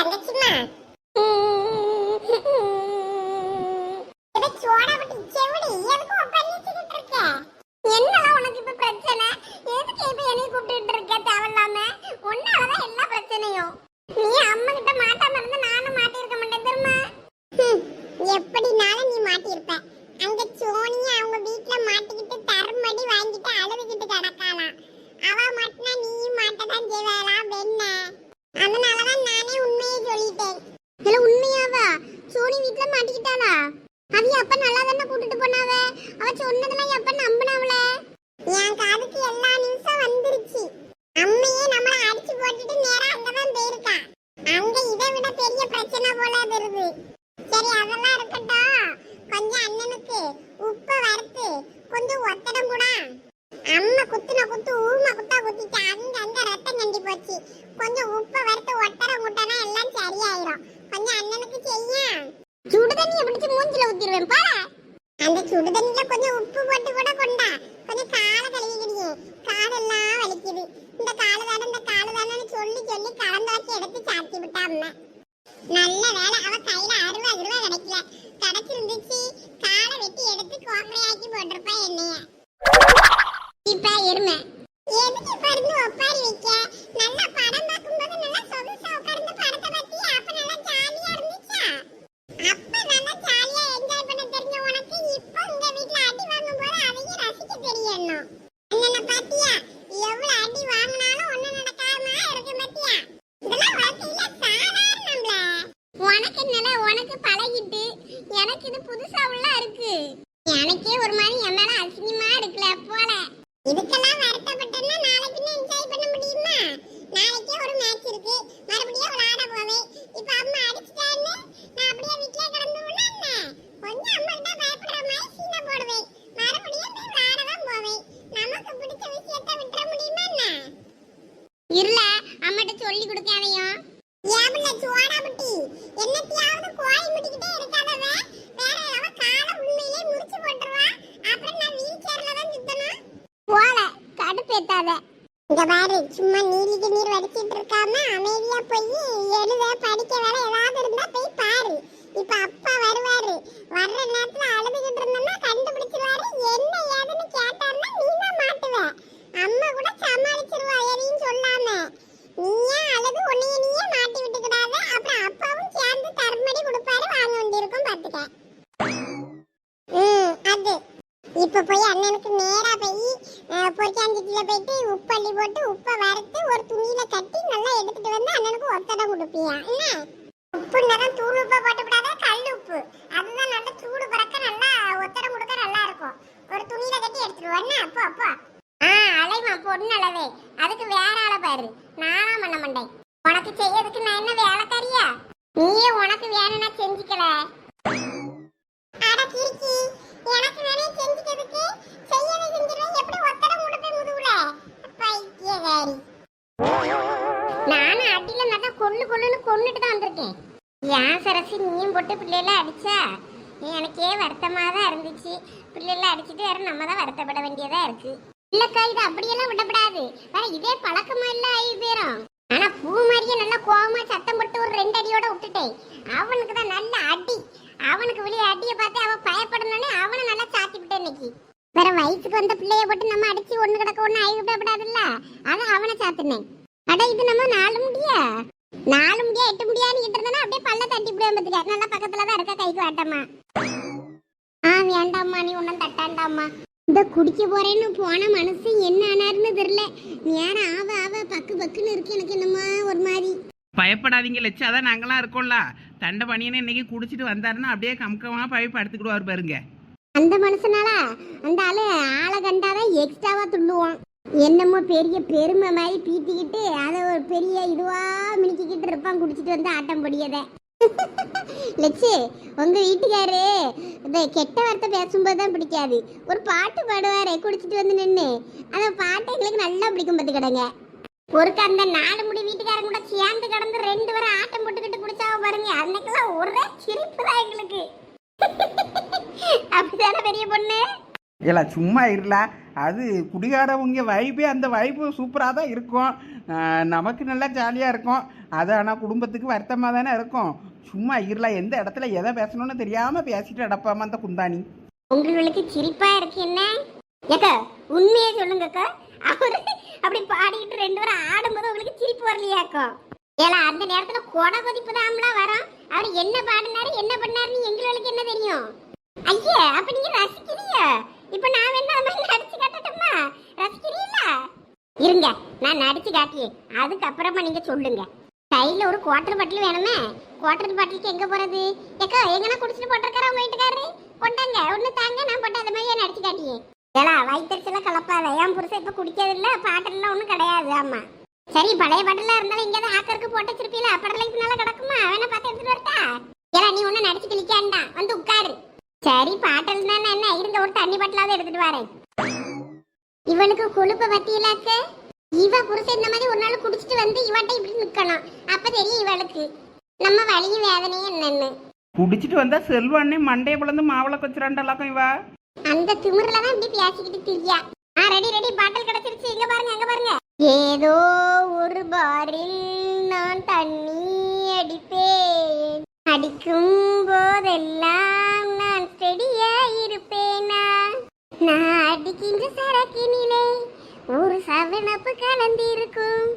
தங்கச்சிமா உனக்கு பிரச்சனை? இருக்க? நீ நீ அவங்க அவ மாட்டினா நீயும் மாட்டதான் செய்வேலாம் வெண்ண. அதனாலதான் நான் சொல்லிட்டேன். இல்ல உண்மையாவா? சோனி வீட்ல மாட்டிக்கிட்டாளா? அது அப்ப நல்லா தானே கூட்டிட்டு போனாவ? அவ சொன்னதெல்லாம் எப்ப நம்பினாவல? என் காதுக்கு எல்லா நிமிஷம் வந்துருச்சு. அம்மையே நம்மள அடிச்சு போட்டுட்டு நேரா அங்கதான் போயிருக்கா. அங்க இதை விட பெரிய பிரச்சனை போல இருக்கு சரி அதெல்லாம் இருக்கட்டும். கொஞ்சம் அண்ணனுக்கு உப்பு வறுத்து கொஞ்சம் ஒத்தடம் கூட அம்மா குத்துன குத்து ஊமை குத்தா குத்திட்டு அங்க அங்க ரத்தம் கண்டி போச்சு. கொஞ்சம் உப்பு வறுத்து ஒட்டரம் குட்டனா எல்லாம் சரியாயிரும் கொஞ்சம் அண்ணனுக்கு செய்ய சுடு தண்ணியை பிடிச்சு மூஞ்சில ஊத்திடுவேன் பாரு அந்த சுடு தண்ணியில கொஞ்சம் உப்பு போட்டு கூட கொண்டா. கொஞ்சம் காலை கழுவிக்கிடியே காலெல்லாம் வலிக்குது. இந்த காலு தானே இந்த காலு தானே சொல்லி சொல்லி கலந்து வச்சு எடுத்து சாத்தி விட்டா அம்மா. நல்ல வேலை அவ கையில அறுபது ரூபா கிடைக்கல. கிடைச்சிருந்துச்சு. காலை வெட்டி எடுத்து கோப்பையாக்கி போட்டிருப்பா என்னைய. இப்ப எருமை. எதுக்கு இப்ப இருந்து ஒப்பாரி வைக்க? நல்லா படம் பார்க்கும்போது நல்லா சொகுசா உட்கார்ந்து படத்தை பத்தி அப்ப நல்லா ஜாலியா இருந்துச்சா? அப்ப நல்லா ஜாலியா என்ஜாய் பண்ண தெரிஞ்ச உனக்கு இப்போ உங்க வீட்ல அடி வாங்கும்போது அதையும் ரசிக்க தெரியணும் அண்ணனை பாத்தியா எவ்வளவு அடி வாங்கினாலும் ஒண்ணு நடக்காம இருக்கு பாத்தியா இதெல்லாம் வாழ்க்கையில சாதாரணம்ல உனக்கு என்னல உனக்கு பழகிட்டு எனக்கு இது புதுசா உள்ள இருக்கு எனக்கே ஒரு மாதிரி என் மேல அசிங்கமா இருக்குல போல இதுக்கெல்லாம் வருத்தப்பட்டேன்னா நாளைக்கு என்ஜாய் பண்ண முடியுமா நாளைக்கே ஒரு மேட்ச் இருக்கு மறுபடியும் விளையாட போவேன் இப்ப அம்மா அடிச்சிட்டான்னு நான் அப்படியே வீட்லயே கிடந்து விடல கொஞ்சம் அம்மா கிட்ட பயப்படுற மாதிரி சீனை போடுவேன் மறுபடியும் போய் விளையாட தான் போவேன் நமக்கு பிடிச்ச விஷயத்தை விட்டுற முடியுமா என்ன இருல அம்மாட்ட சொல்லி கொடுக்காதையும் ஏபிள்ள சோடா புட்டி என்னத்தையாவது கோயில் முடிக்கிட்டே இருக்காதவ வேற அவ கால உண்மையிலே முறிச்சு போட்டுருவா அப்புறம் நான் வீல் சேர்ல தான் சுத்தணும் போல கடுப்பேத்தாத இங்க பாரு சும்மா நீலிக்கு நீர் வடிச்சிட்டு இருக்காம அமைதியா போய் எழுத படிக்க வேலை ஏதாவது இருந்தா போய் பாரு இப்ப அப்பா வருவாரு வர்ற நேரத்துல அழுதுகிட்டு இருந்தோம்னா கண்டுபிடிச்சிருவாரு என்ன ஏதுன்னு கேட்டாருன்னா நீ தான் மாட்டுவ அம்மா கூட சமாளிச்சிருவா எதையும் சொல்லாம நீயே அழுது உன்னைய நீயே மாட்டி விட்டுக்கிடாத அப்புறம் அப்பாவும் சேர்ந்து தர்மடி கொடுப்பாரு வாங்க வேண்டியிருக்கும் பாத்துக்க ம் அது இப்ப போய் அண்ணனுக்கு நேராக போய் பொரிக்காஞ்சிட்டுல போயிட்டு உப்பு அள்ளி போட்டு உப்பை வறுத்து ஒரு துணியில் கட்டி நல்லா எடுத்துட்டு வந்து அண்ணனுக்கு ஒத்தடம் கொடுப்பியா? என்ன? உப்பு நேரம் தூள் உப்பை போட்டு விடாத கல் உப்பு. அதுதான் நல்லா சூடு பறக்க நல்லா ஒத்தடம் கொடுக்க நல்லா இருக்கும். ஒரு துணியில் கட்டி எடுத்துட்டு என்ன? அப்போ அப்போ ஆ அலைமா பொண்ணு அளவே அதுக்கு வேற ஆளை பாரு. நானா பண்ண மாட்டேன். உனக்கு செய்யறதுக்கு நான் என்ன வேலைக்காரியா? நீயே உனக்கு வேணும்னா செஞ்சுக்கல அட கிறுக்கி எனக்கு வேணே செஞ்சுக்கிறதுக்கு செய்யவே செஞ்சிருவேன் எப்படி ஒத்தடம் கொடுப்பேன் முதுகுல பைத்தியகாரி நானும் அடியில நல்லா கொள்ளு கொள்ளுன்னு கொன்னுட்டு தான் வந்திருக்கேன். ஏன் சரசி நீயும் போட்டு பிள்ளைல அடிச்சா? எனக்கே வருத்தமா தான் இருந்துச்சு. பிள்ளைல அடிச்சுட்டு வேற நம்ம தான் வருத்தப்பட வேண்டியதா இருக்கு. இல்லக்கா இது அப்படியெல்லாம் விடப்படாது. வேற இதே பழக்கமா இல்ல ஐ பேரும். ஆனா பூ மாதிரியே நல்லா கோவமா சத்தம் போட்டு ஒரு ரெண்டு அடியோட விட்டுட்டேன். அவனுக்கு தான் நல்ல அடி. அவனுக்கு வெளியே அடியை பார்த்து அவன் பய அவனை நல்லா சாத்தி விட்டேன் இன்னைக்கு வேற வயசுக்கு வந்த பிள்ளைய போட்டு நம்ம அடிச்சு ஒண்ணு கிடக்க ஒண்ணு ஆகி விடப்படாதுல்ல அதான் அவனை சாத்துனேன். அட இது நம்ம நாலு முடியா? நாலு முடியா எட்டு முடியான்னு கிட்ட இருந்தா அப்படியே பல்ல தட்டி விடுவேன் பத்துக்க. நல்லா பக்கத்துல தான் இருக்க கைக்கு வாட்டம்மா. ஆ வேண்டாம்மா நீ ஒன்னும் தட்டாண்டாம்மா. இந்த குடிக்க போறேன்னு போன மனசு என்ன ஆனாருன்னு தெரியல. நேரம் ஆவ ஆவ பக்கு பக்குன்னு இருக்கு எனக்கு என்னமா ஒரு மாதிரி. பயப்படாதீங்க லட்சம் அதான் நாங்களாம் இருக்கோம்ல. தண்டை பணியனை இன்னைக்கு குடிச்சிட்டு வந்தாருன்னா அப்படியே கம்கமாக பழி படுத்துக்கிடுவார் பாருங்க. அந்த மனுஷனால அந்த ஆளு ஆளை கண்டாதான் எக்ஸ்ட்ராவா துள்ளுவான். என்னமோ பெரிய பெருமை மாதிரி பீத்திக்கிட்டு அதை ஒரு பெரிய இதுவா மினிக்கிட்டு இருப்பான் குடிச்சிட்டு வந்து ஆட்டம் பொடியத. லட்சு உங்க வீட்டுக்காரு இந்த கெட்ட வார்த்தை பேசும்போது தான் பிடிக்காது. ஒரு பாட்டு பாடுவாரே குடிச்சிட்டு வந்து நின்று அந்த பாட்டு எங்களுக்கு நல்லா பிடிக்கும் பத்து கிடங்க அந்த நாலு முடி வீட்டுக்காரங்க கூட சேர்ந்து கடந்து ரெண்டு பேரும் ஆட்டம் போட்டுக்கிட்டு குடிச்சாவ பாருங்க அன்னைக்கெல்லாம் ஒரே சிரிப்பு தான் எங்களுக்கு. அப்படிதானே பெரிய பொண்ணு? இல்ல சும்மா இருல அது குடிகாரவங்க வைப்பே அந்த வைப்பு சூப்பராக தான் இருக்கும். நமக்கு நல்லா ஜாலியாக இருக்கும். அது ஆனால் குடும்பத்துக்கு வருத்தமாக தானே இருக்கும். சும்மா இருளா எந்த இடத்துல எதை பேசணும்னு தெரியாமல் பேசிட்டு அடப்பாம அந்த குந்தாணி? உங்களுக்கு சிரிப்பா இருக்கு என்ன? ஏக்கா உண்மையே சொல்லுங்கக்கா. அவரு அப்படி பாடிக்கிட்டு ரெண்டு பேரும் ஆடும்போது உங்களுக்கு சிரிப்பு வரலையாக்கோ? ஏலா அந்த நேரத்துல கொடை கொதிப்பு தான்லாம் வரும். அவர் என்ன பாடினாரு என்ன பண்ணாருன்னு எங்களுக்கு என்ன தெரியும்? ஐயே அப்ப நீங்க ரசிக்கிறியா இப்ப நான் வேணா நடிச்சு காட்டட்டுமா? ரசிக்கிறீங்களா? இருங்க நான் நடிச்சு காட்டியே. அதுக்கப்புறமா நீங்க சொல்லுங்க. கையில ஒரு குவார்டர் பாட்டில் வேணுமே? குவார்டர் பாட்டிலுக்கு எங்க போறது? ஏக்கா எங்கன்னா குடிச்சிட்டு போட்டிருக்காரு உங்க வீட்டுக்காரரு? கொண்டாங்க ஒண்ணு தாங்க நான் போட்டு அந்த மாதிரியே நடிச்சு காட்டியே. ஏலா வயிற்றுல கலப்பாத. என் புருஷன் இப்ப குடிக்கிறதில்ல இல்ல பாட்டெல்லாம் கிடையாது ஆமா. சரி பழைய பாட்டிலாம் இருந்தாலும் இங்க தான் ஆக்கருக்கு போட்டு வச்சிருப்பீல படலை பின்னால கிடக்குமா? வேணா பார்த்து எடுத்துட்டு வரட்டா? ஏலா நீ ஒண்ணு நடிச்சு கிளிக்காண்டா வந்து உட்காரு. சரி பாட்டல் தானே என்ன? இருங்க ஒரு தண்ணி பாட்டிலாவது எடுத்துட்டு வரேன். இவனுக்கு கொழுப்ப பத்தியிலாக்க இவ புருஷன் இந்த மாதிரி ஒரு நாள் குடிச்சிட்டு வந்து இவன்ட்ட இப்படி நிக்கணும். அப்ப தெரியும் இவளுக்கு. நம்ம வலியும் வேதனையும் என்னன்னு. குடிச்சிட்டு வந்தால் செல்வண்ணே மண்டையை பிளந்து மாவளை கொச்சுறாண்டலாக்கும் இவா. அந்த திமிர்ல தான் இப்படி பேசிக்கிட்டு திரியா. ஆ ரெடி ரெடி பாட்டில் கிடைச்சிருச்சு. இங்க பாருங்க அங்க பாருங்க. ஏதோ ஒரு பாரில் நான் தண்ணி அடிப்பேன். அடிக்கும் போதெல்லாம் நான் ஸ்டெடியா இருப்பேனா? நான் அடிக்கின்ற சரக்கினிலே ஒரு சவனப்பு கலந்திருக்கும்.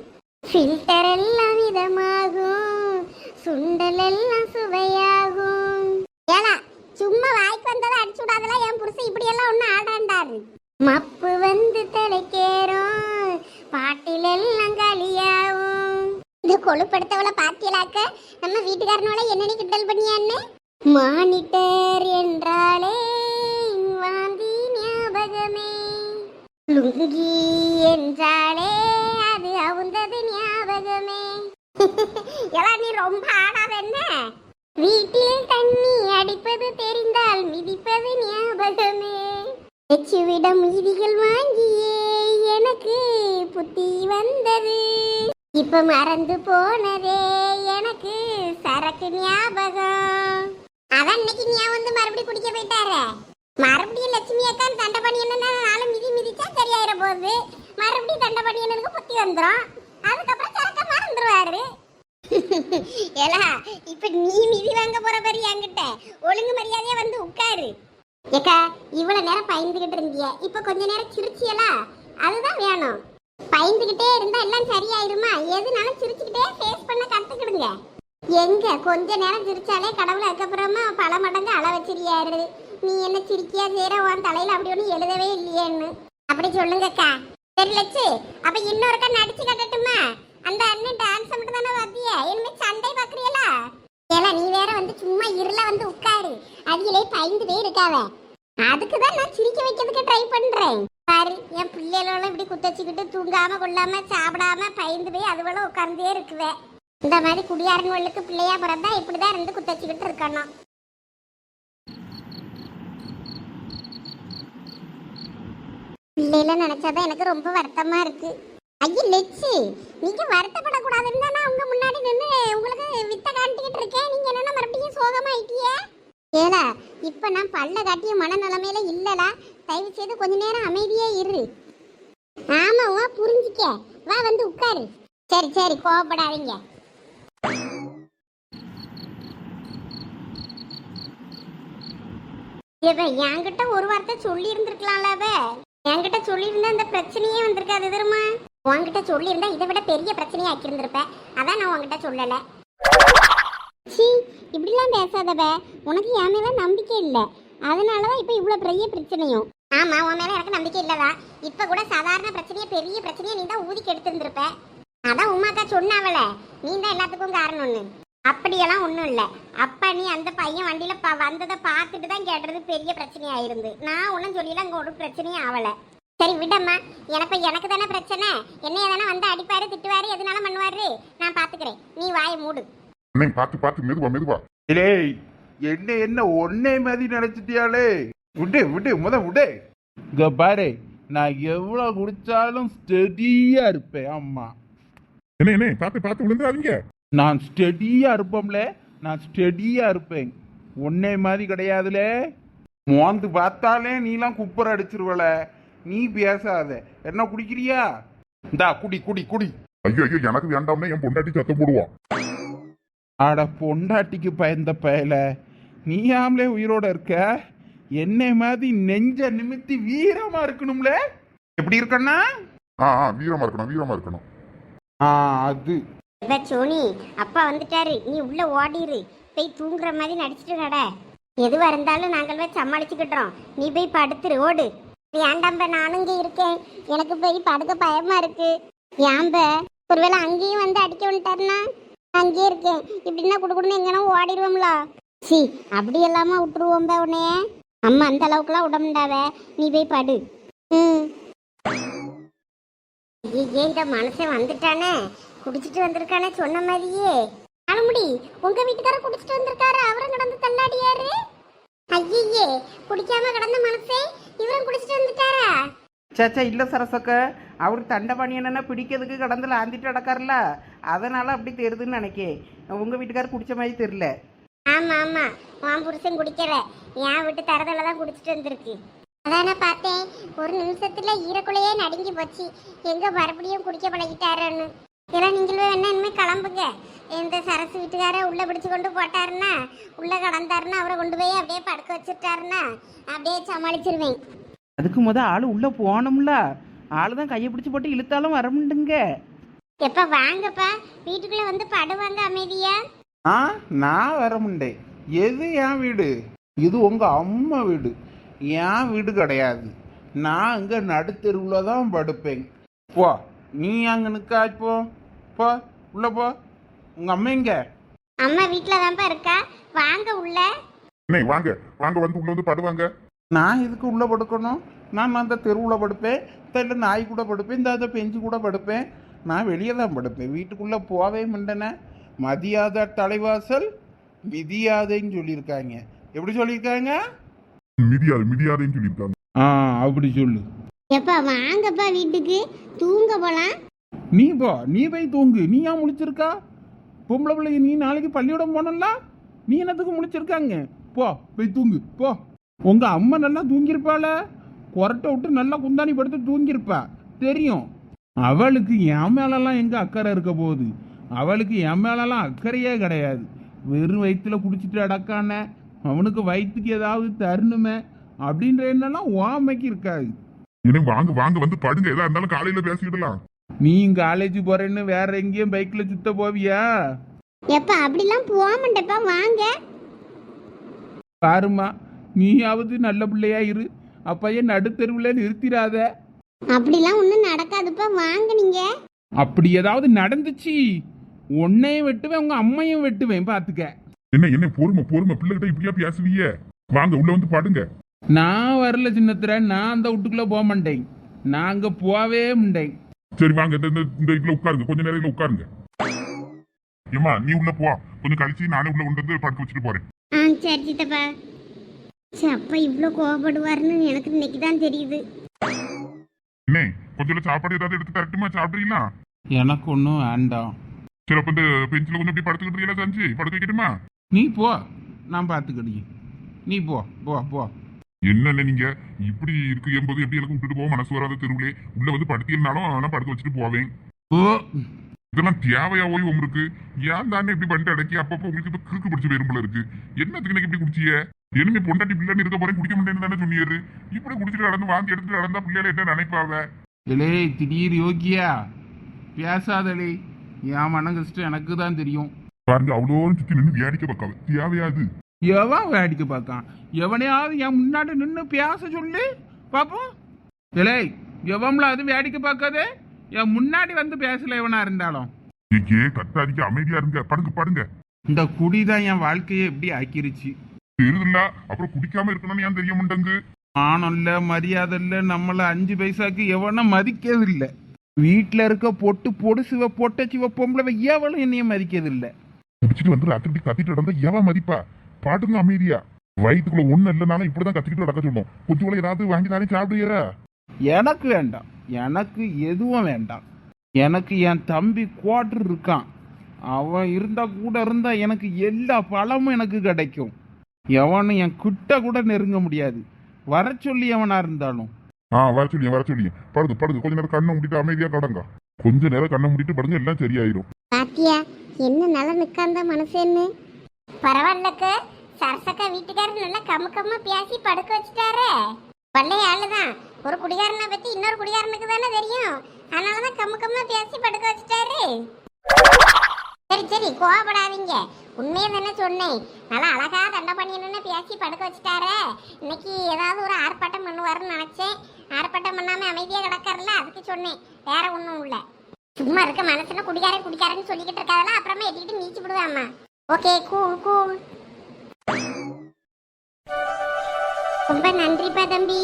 ஃபில்டர் எல்லாம் இதமாகும். சுண்டல் எல்லாம் சுவையாகும். ஏலா சும்மா வாய்க்கு வந்ததை அடிச்சு விடாதல என் புருஷன் இப்படி எல்லாம் ஒண்ணு ஆடாண்டாரு. மப்பு வந்து தலைக்கேறும் கொழுப்படுத்தவளை பாத்தியலாக்க? நம்ம வீட்டுக்காரனோட என்னன்னு கிண்டல் பண்ணியான்னு மானிட்டர் என்றாலே வாந்தி ஞாபகமே. லுங்கி என்றாலே அது அவுந்தது ஞாபகமே. எல்லாம் நீ ரொம்ப ஆடாத என்ன? வீட்டில் தண்ணி அடிப்பது தெரிந்தால் மிதிப்பது ஞாபகமே. எச்சுவிடம் மீதிகள் வாங்கியே எனக்கு புத்தி வந்தது. இப்ப மறந்து போனதே எனக்கு சரக்கு ஞாபகம். அதான் இன்னைக்கு ஞாபகம் வந்து மறுபடியும் குடிக்க போயிட்டாரு? மறுபடியும் லட்சுமி அக்கா தண்டை பண்ணியன்னு நாலு மிதி மிதிச்சா சரியாயிர போகுது. மறுபடியும் தண்டை பண்ணியனுக்கு புத்தி வந்துடும் அதுக்கப்புறம் சரக்க மறந்துடுவாரு ஏலா இப்ப நீ மிதி வாங்க போற பாரு என்கிட்ட. ஒழுங்கு மரியாதையா வந்து உட்காரு. ஏக்கா இவ்வளவு நேரம் பயந்துகிட்டு இருந்திய. இப்ப கொஞ்ச நேரம் சிரிச்சியலா? அதுதான் வேணும். பயந்துகிட்டே இருந்தா எல்லாம் சரியாயிருமா? எதுனாலும் சிரிச்சுக்கிட்டே ஃபேஸ் பண்ண கத்துக்கிடுங்க. எங்க? கொஞ்ச நேரம் சிரிச்சாலே கடவுள் அதுக்கப்புறமா பல மடங்கு அள வச்சிருக்காரு நீ என்ன சிரிக்கியா செய்யற உன் தலையில அப்படி ஒண்ணு எழுதவே இல்லையேன்னு. அப்படி சொல்லுங்கக்கா. சரி லட்சு அப்ப இன்னொருக்கா நடிச்சு கட்டட்டுமா? அந்த அண்ணன் டான்ஸ் மட்டும் தானே பாத்திய இனிமே சண்டை பாக்குறீங்களா ஏலா நீ வேற வந்து சும்மா இருள வந்து உட்காரு. அதிலே பயந்து போய் இருக்காவ அதுக்கு தான் நான் சிரிக்க வைக்கிறதுக்கு ட்ரை பண்றேன். பாரு என் பிள்ளைகளோட இப்படி குத்தச்சிக்கிட்டு தூங்காம கொள்ளாம சாப்பிடாம பயந்து போய் அதுவள உட்கார்ந்தே இருக்குவேன் இந்த மாதிரி குடியாரங்களுக்கு பிள்ளையா பிறந்தா இப்படிதான் இருந்து குத்தச்சிக்கிட்டு இருக்கணும். பிள்ளைல நினைச்சாதான் எனக்கு ரொம்ப வருத்தமா இருக்கு. ஐயோ லெச்சு நீங்க வருத்தப்படக்கூடாதுன்னு தான் நான் உங்க முன்னாடி நின்று உங்களுக்கு வித்த காட்டிக்கிட்டு இருக்கேன். நீங்க என்னன்னா மறுபடியும் சோகமாயிட்டிய ஏலா இப்ப நான் பல்ல காட்டிய மனநிலைமையில இல்லலா. தயவு செய்து கொஞ்ச நேரம் அமைதியே இரு. ஆமா வா புரிஞ்சிக்க. வா வந்து உட்காரு. சரி சரி கோவப்படாதீங்க. இவன் என்கிட்ட ஒரு வார்த்தை சொல்லி இருந்திருக்கலாம்லவ என்கிட்ட சொல்லியிருந்தா இந்த பிரச்சனையே வந்திருக்காது தெரியுமா? உன்கிட்ட சொல்லியிருந்தா இதை விட பெரிய பிரச்சனையா ஆக்கியிருந்திருப்ப. அதான் நான் உன்கிட்ட சொல்லல. சீ இப்படிலாம் பேசாதவ. உனக்கு என் மேல நம்பிக்கை இல்லை. அதனாலதான் இப்ப இவ்வளவு பெரிய பிரச்சனையும். ஆமா உன் மேல எனக்கு நம்பிக்கை இல்லதா இப்ப கூட சாதாரண பிரச்சனையே பெரிய பிரச்சனையை நீ தான் ஊதிக்கு எடுத்திருந்திருப்ப. அதான் உமாக்கா சொன்னாவல நீ தான் எல்லாத்துக்கும் காரணம்னு. அப்படியெல்லாம் ஒன்றும் இல்லை. அப்பா நீ அந்த பையன் வண்டியில் ப வந்ததை பார்த்துட்டு தான் கேட்டது பெரிய பிரச்சனையாயிருந்து. நான் ஒன்றும் சொல்லல அங்கே ஒரு பிரச்சனையும் ஆகலை சரி விடம்மா. எனக்கு எனக்கு தானே பிரச்சனை. என்னைய தானே வந்து அடிப்பாரு திட்டுவாரு எதுனால பண்ணுவாரு? நான் பார்த்துக்கிறேன் நீ வாயை மூடு. பார்த்து பார்த்து மெதுவா மெதுவா. டேய் என்ன என்ன ஒன்னே மாதிரி நினைச்சிட்டியாலே விடு விடு முத விடு. இங்க பாரு நான் எவ்வளவு குடிச்சாலும் ஸ்டெடியா இருப்பேன் ஆமா என்ன என்ன பார்த்து பார்த்து விழுந்துடாதீங்க. நான் ஸ்டெடியா இருப்போம்ல நான் ஸ்டெடியா இருப்பேன். ஒன்னே மாதிரி கிடையாதுல. மோந்து பார்த்தாலே நீலாம் குப்பர் அடிச்சிருவல. நீ பேசாத. என்ன குடிக்கிறியா? இந்தா குடி குடி குடி. ஐயோ ஐயோ எனக்கு வேண்டாம்னா என் பொண்டாட்டி சத்தம் போடுவான் அட பொண்டாட்டிக்கு பயந்த பயல. நீ ஆம்பளே உயிரோட இருக்க? என்னை மாதிரி நெஞ்ச நிமித்தி வீரமா இருக்கணும்ல? எப்படி இருக்கண்ணா? ஆ ஆ வீரமா இருக்கணும் வீரமா இருக்கணும். ஆ அது. சோனி அப்பா வந்துட்டாரு. நீ உள்ள ஓடிரு. போய் தூங்குற மாதிரி நடிச்சிட்டு நட. எதுவா இருந்தாலும் நாங்கள் போய் சமாளிச்சுக்கிட்டோம் நீ போய் படுத்துரு ஓடு. ஏண்டாம்ப நானும் இங்க இருக்கேன். எனக்கு போய் படுக்க பயமா இருக்கு. ஏம்ப ஒருவேளை அங்கேயும் வந்து அடிக்க வந்துட்டாருன்னா? அங்கேயே இருக்கேன். இப்படின்னா குடுக்குடுன்னு எங்கன்னா ஓடிடுவோம்ல. சி அப்படி எல்லாம விட்டுருவோம்ப உன்னைய? அம்மா அந்த அளவுக்குலாம் விட நீ போய் படு. ம். ஏன் இந்த மனுஷன் வந்துட்டானே. குடிச்சிட்டு வந்திருக்கானே சொன்ன மாதிரியே. அனுமுடி உங்க வீட்டுக்காரர் குடிச்சிட்டு வந்திருக்காரு. அவரும் கிடந்து தள்ளாடியாரு. ஐயே குடிக்காம கிடந்த மனசே இவரும் குடிச்சிட்டு வந்துட்டாரா? சேச்சா இல்லை சரசக்க. அவர் தண்டபாணி என்னன்னா பிடிக்கிறதுக்கு கடந்தில் ஆந்திட்டு நடக்காருல அதனால அப்படி தெரியுதுன்னு நினைக்கேன். உங்கள் வீட்டுக்காரர் குடிச்ச மாதிரி தெரில ஆமா ஆமா. உன் புருஷன் குடிக்கல. என் வீட்டு தரதல தான் குடிச்சிட்டு வந்திருக்கு. அதான் பார்த்தேன். ஒரு நிமிஷத்துல ஈரக்குலையே நடுங்கி போச்சு. எங்க மறுபடியும் குடிக்க பழகிட்டாருன்னு. இதெல்லாம் நீங்களும் வேணா இனிமேல் கிளம்புங்க. இந்த சரசு வீட்டுக்கார உள்ள பிடிச்சு கொண்டு போட்டாருன்னா உள்ள கடந்தாருன்னா அவரை கொண்டு போய் அப்படியே படுக்க வச்சுட்டாருன்னா அப்படியே சமாளிச்சிருவேன். அதுக்கு முத ஆள் உள்ளே போனோம்ல. ஆள் தான் கையை பிடிச்சி போட்டு இழுத்தாலும் வர முடியுங்க. எப்ப வாங்கப்பா. வீட்டுக்குள்ள வந்து படுவாங்க அமைதியா. ஆ? நான் வர முண்டேன் எது என் வீடு? இது உங்க அம்மா வீடு. என் வீடு கிடையாது. நான் இங்க நடுத்தெருவில் தான் படுப்பேன். போ நீ அங்க நிக்கா இப்போ? போ உள்ள போ. உங்க அம்மா எங்க? அம்மா வீட்டுல தான்ப்பா இருக்கா. வாங்க உள்ள. அண்ணே வாங்க. வாங்க வந்து உள்ள வந்து படுவாங்க. நான் இதுக்கு உள்ள படுக்கணும்? நான் அந்த தெருவில் படுப்பேன். இல்லை நாய் கூட படுப்பேன். இந்த அந்த பெஞ்சு கூட படுப்பேன். நான் வெளியே தான் படுப்பேன். வீட்டுக்குள்ளே போவே மாட்டேனே. மதியாத தலைவாசல் மிதியாதைன்னு சொல்லியிருக்காங்க. எப்படி சொல்லியிருக்காங்க? மிதியாது மிதியாதுன்னு சொல்லியிருக்காங்க. ஆ அப்படி சொல்லு. எப்பா வாங்கப்பா வீட்டுக்கு. தூங்க போலாம். நீ போ நீ போய் தூங்கு. நீ ஏன் முழிச்சிருக்கா? பொம்பளை பிள்ளைங்க நீ நாளைக்கு பள்ளிக்கூடம் போனல நீ என்னத்துக்கு முழிச்சிருக்காங்க? போ போய் தூங்கு. போ. உங்க அம்மா நல்லா தூங்கியிருப்பாள. கொரட்டை விட்டு நல்லா குந்தாணி படுத்து தூங்கியிருப்பா. தெரியும். அவளுக்கு என் மேலெல்லாம் எங்க அக்கறை இருக்க போகுது? அவளுக்கு என் மேலெல்லாம் அக்கறையே கிடையாது. வெறும் வயிற்றுல குடிச்சிட்டு அடக்கான அவனுக்கு வயிற்றுக்கு ஏதாவது தரணுமே அப்படின்ற எண்ணெல்லாம் ஓமைக்கு இருக்காது. இனி வாங்க வாங்க வந்து படுங்க. எதா இருந்தாலும் காலையில பேசிக்கிடலாம். நீ காலேஜ் போறேன்னு வேற எங்கேயும் பைக்ல சுத்த போவியா? எப்பா அப்படிலாம் போக மாட்டேப்பா வாங்க. பாருமா நீயாவது நல்ல பிள்ளையா இரு. அப்பையே நடுத்தெருவில் நிறுத்திடாத. அப்படிலாம் ஒன்றும் நடக்காதுப்பா. வாங்க நீங்க. அப்படி ஏதாவது நடந்துச்சு? உன்னையும் வெட்டுவேன் உங்க அம்மையும் வெட்டுவேன் பாத்துக்க. என்ன என்ன பொறுமை பொறுமை பிள்ளைகிட்ட இப்படியா பேசுவீங்க வாங்க உள்ள வந்து படுங்க. நான் வரல சின்னத்துற நான் அந்த வீட்டுக்குள்ள போக மாட்டேன். நான் அங்க போவே மாட்டேன். சரி வாங்க இந்த இந்த- இதுல உட்காருங்க. கொஞ்ச நேரம் இதுல உட்காருங்க. ஏமா நீ உள்ள போ. கொஞ்சம் கழிச்சு நானே உள்ள கொண்டு வந்து படுக்க வச்சுட்டு போறேன். ஆ சரி சித்தப்பா. அப்பா இவ்வளோ கோவப்படுவாருன்னு எனக்கு இன்னைக்கு தான் தெரியுது. என்ன கொஞ்சம் சாப்பாடு ஏதாவது எடுத்து தரட்டுமா? சாப்பிடுறீங்களா? எனக்கு ஒன்றும் வேண்டாம். சரி அப்ப இந்த பெஞ்சில் கொஞ்சம் இப்படி படுத்துக்கிட்டு செஞ்சு படுக்க வைக்கட்டுமா? நீ போ. நான் பார்த்துக்கடி நீ போ போ போ. என்னென்ன நீங்க? இப்படி இருக்கு என்பது எப்படி எனக்கு விட்டுட்டு போக மனசு வராத தெருவுலே? உள்ள வந்து படுத்தீங்கனாலும் நான் படுக்க வச்சுட்டு போவேன். இதெல்லாம் தேவையா ஓய்வு உங்களுக்கு? ஏன் தானே இப்படி பண்ணிட்டு அடக்கி அப்பப்போ உங்களுக்கு இப்ப கிறுக்கு பிடிச்ச பேரும் போல இருக்கு? என்னத்துக்கு எனக்கு இப்படி குடிச்சிய? என்னமே பொண்டாட்டி பிள்ளைன்னு இருக்க போறேன் குடிக்க மாட்டேன்னு தானே சொன்னீரு இப்படி குடிச்சிட்டு நடந்து வாந்தி எடுத்துட்டு நடந்தா பிள்ளைல என்ன நினைப்பாவ? இலே திடீர் யோக்கியா பேசாதலே. என் மன கஷ்டம் எனக்கு தான் தெரியும். பாருங்க அவ்வளோ சுத்தி நின்று வேடிக்கை பார்க்காவ தேவையாது. எவன் வேடிக்கை பார்க்கான்? எவனையாவது என் முன்னாடி நின்று பேச சொல்லு பாப்போம். இலே எவன்ல அது வேடிக்கை பார்க்காதே? என் முன்னாடி வந்து பேசல எவனா இருந்தாலும். ஏ கத்தாதிக்க அமைதியா இருங்க படுங்க படுங்க. இந்த குடி தான் என் வாழ்க்கையை எப்படி ஆக்கிருச்சு. தெரியுதுல்ல அப்புறம் குடிக்காம இருக்கணும்னு ஏன் தெரிய மாட்டேங்கு ஆணம் இல்ல மரியாதை இல்ல நம்மள அஞ்சு பைசாக்கு எவனும் மதிக்கிறது இல்ல. வீட்டுல இருக்க பொட்டு பொடுசுவ பொட்டச்சிவ பொம்பளை எவளும் என்னைய மதிக்கிறது இல்ல குடிச்சிட்டு வந்து ராத்திரி கத்திட்டு நடந்தா எவன் மதிப்பா? பாட்டுங்க அமைதியா? வயிற்றுக்குள்ள ஒண்ணு இல்லைனாலும் இப்படிதான் கத்திக்கிட்டு நடக்க சொல்லும். கொஞ்சம் கூட ஏதாவது வாங்கி தானே சாப்பிடுகிற எனக்கு வேண்டாம். எனக்கு எதுவும் வேண்டாம். எனக்கு என் தம்பி குவார்டர் இருக்கான். அவன் இருந்தா கூட இருந்தா எனக்கு எல்லா பழமும் எனக்கு கிடைக்கும். எவனும் என் கிட்ட கூட நெருங்க முடியாது. வர சொல்லி எவனா இருந்தாலும். ஆ வர சொல்லியேன் வர சொல்லியேன் படுது படுது. கொஞ்ச நேரம் கண்ணை மூடிட்டு அமைதியா கடங்க கொஞ்ச நேரம் கண்ணை மூடிட்டு படுங்க எல்லாம் சரியாயிரும். பாத்தியா என்ன நல்லா நிக்காந்த மனசேன்னு? பரவாயில்லக்க. சரசக்கா வீட்டுக்காரர் நல்லா கம்மு கம்மா பேசி படுக்க வச்சுட்டாரு. பள்ளைய ஆளுதான். ஒரு குடிகாரனை பத்தி இன்னொரு குடிகாரனுக்கு தானே தெரியும். அதனாலதான் கம்மு கம்மா பேசி படுக்க வச்சுட்டாரு. சரி சரி கோவப்படாதீங்க. உண்மையை தானே சொன்னேன். நல்லா அழகா தண்டை பண்ணிடணும்னு பேசி படுக்க வச்சுட்டாரு. இன்னைக்கு ஏதாவது ஒரு ஆர்ப்பாட்டம் பண்ணுவாருன்னு நினைச்சேன். ஆர்ப்பாட்டம் பண்ணாம அமைதியா கிடக்காருல்ல அதுக்கு சொன்னேன். வேற ஒன்றும் இல்லை. சும்மா இருக்க மனசுல குடிகாரன் குடிகாரன்னு சொல்லிக்கிட்டு இருக்காதெல்லாம் அப்புறமா எட்டிக்கிட்டு நீச்சு விடுவாமா ஓகே கூல் கூல் ரொம்ப நன்றிப்பா தம்பி.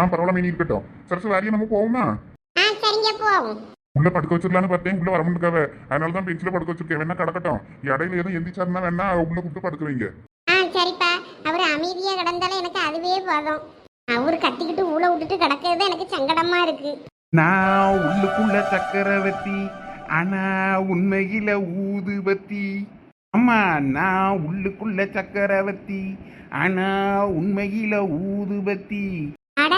ஆ பரவாயில்ல மீனி இருக்கட்டும். சரசு வேறையும் நம்ம போவோமா ஆ சரிங்க போவோம். உள்ள படுக்க வச்சிடலான்னு பார்த்தேன். உள்ள வர முடியாவ அதனால தான் பெஞ்சில் படுக்க வச்சிருக்கேன். வேணா கிடக்கட்டும். இடையில எதுவும் எந்திரிச்சாருன்னா வேணா உள்ள கூப்பிட்டு படுக்க வைங்க. ஆ சரிப்பா. அவர் அமைதியா கிடந்தாலும் எனக்கு அதுவே போதும் அவர் கத்திக்கிட்டு ஊழ விட்டுட்டு கிடக்கிறது எனக்கு சங்கடமா இருக்கு. நான் உள்ளுக்குள்ள சக்கரவர்த்தி ஆனா உண்மையில ஊதுபத்தி அம்மா நான் உள்ளுக்குள்ள சக்கரவர்த்தி ஆனா உண்மையில ஊதுபத்தி அட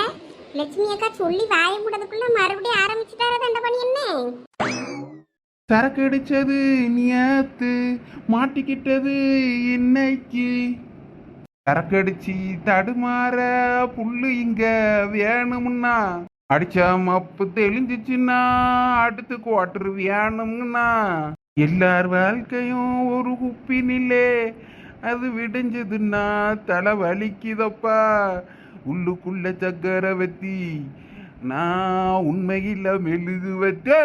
லட்சுமி அக்கா சொல்லி வாய மூடதுக்குள்ள மறுபடியும் ஆரம்பிச்சுட்டார தண்டை பண்ணி என்ன சரக்கு அடிச்சது நேத்து மாட்டிக்கிட்டது இன்னைக்கு சரக்கு தடுமாற புல்லு இங்க வேணும்னா. அடிச்சா மப்பு தெளிஞ்சிச்சுன்னா அடுத்து குவாட்டர் வேணும்னா. எல்லார் வாழ்க்கையும் ஒரு குப்பினிலே. அது விடிஞ்சதுன்னா தலை வலிக்குதப்பா. உள்ளுக்குள்ள சக்கரவர்த்தி நான் உண்மையில் மெழுகுவத்தே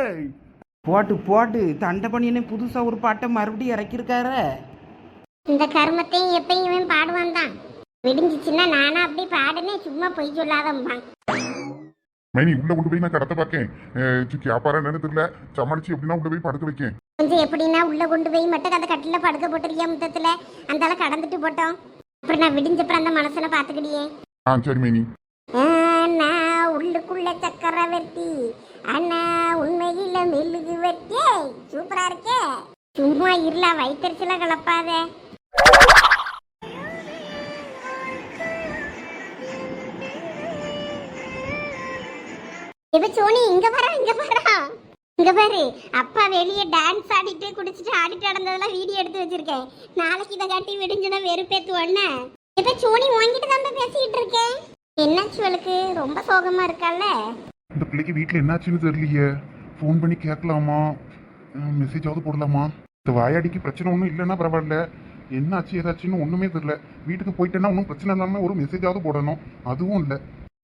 போட்டு போட்டு தண்டை பண்ணினே புதுசாக ஒரு பாட்டை மறுபடியும் இறக்கியிருக்காரு. இந்த கர்மத்தையும் எப்பயும் இவன் பாடுவான் தான். விடிஞ்சிச்சுன்னா நானும் அப்படி பாடுனேன் சும்மா பொய் சொல்லாதம்பான் மைனி உள்ள கொண்டு போய் நான் கடத்த பார்க்கேன் கேப்பாரா என்னன்னு தெரியல. சமாளிச்சு எப்படின்னா உள்ள போய் படுக்க வைக்கேன். கொஞ்சம் எப்படின்னா உள்ள கொண்டு போய் மட்டும் அந்த கட்டில படுக்க போட்டிருக்கியா முத்தத்துல? அந்த ஆளை கடந்துட்டு போட்டோம். அப்புறம் நான் விடிஞ்சப்புறம் அந்த மனசனை பாத்துக்கிடியே. ஆ சரி மைனி. உள்ளுக்குள்ள சக்கரவர்த்தி அண்ணா உண்மையில மெல்லுகு வெட்டி சூப்பரா இருக்கே. சும்மா இருளா வயிற்றுல கலப்பாத. இப்ப சோனி இங்க வரா இங்க வரா இங்க பாரு அப்பா வெளியே டான்ஸ் ஆடிட்டு குடிச்சிட்டு ஆடிட்டு நடந்ததெல்லாம் வீடியோ எடுத்து வச்சிருக்கேன். நாளைக்கு இதை காட்டி விடிஞ்சுனா வெறுப்பேத்துவோன்னு இப்ப சோனி வாங்கிட்டு தான் பேசிக்கிட்டு இருக்கேன். என்னாச்சு அவளுக்கு ரொம்ப சோகமா இருக்கால இந்த பிள்ளைக்கு வீட்டில் என்னாச்சுன்னு தெரியலையே. ஃபோன் பண்ணி கேட்கலாமா? மெசேஜாவது போடலாமா? இந்த வாயாடிக்கு பிரச்சனை ஒன்றும் இல்லைன்னா பரவாயில்ல. என்னாச்சு ஏதாச்சுன்னு ஒன்றுமே தெரியல. வீட்டுக்கு போயிட்டேன்னா ஒன்றும் பிரச்சனை இல்லாமல் ஒரு மெசேஜாவது போடணும். அதுவும் இல்லை.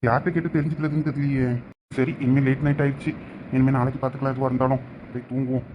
யார்கிட்ட கேட்டு தெரிஞ்சுக்கிறதுன்னு தெரியலையே. சரி இனிமேல் லேட் நைட் ஆயிடுச்சு. இனிமேல் நாளைக்கு பார்த்துக்கலாம் எதுவாக இருந்தாலும். போய் தூங்குவோம்.